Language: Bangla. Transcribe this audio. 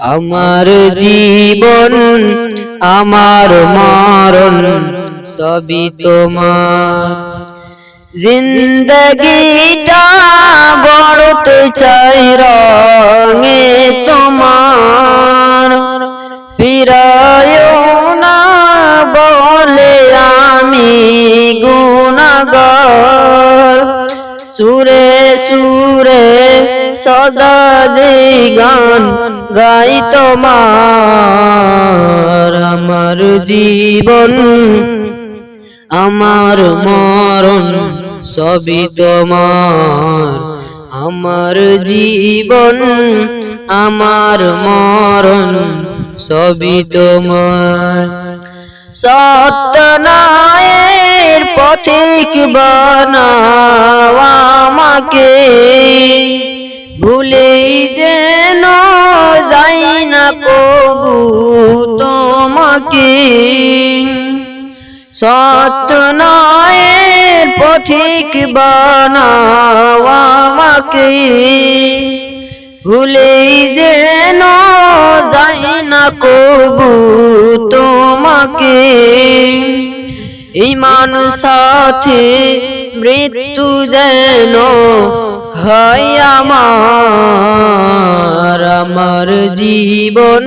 আমার জীবন আমার মরণ সবই তোমার। জিন্দগিটা বড়তে চাই রঙে তোমার। সদা যে গান গাই তোমার আমার জীবন, আমার মরণ সবই তোমার। আমার জীবন, আমার মরণ সবই তোমার। সত্যনায়ের পথিক বানাও আমাকে। সত্যনায়ের পথিক বানাও ভুলে যেন যাই না কবু তোমাকে। ইমান সাথে মৃত্যু যেন হয় আমার। আমার জীবন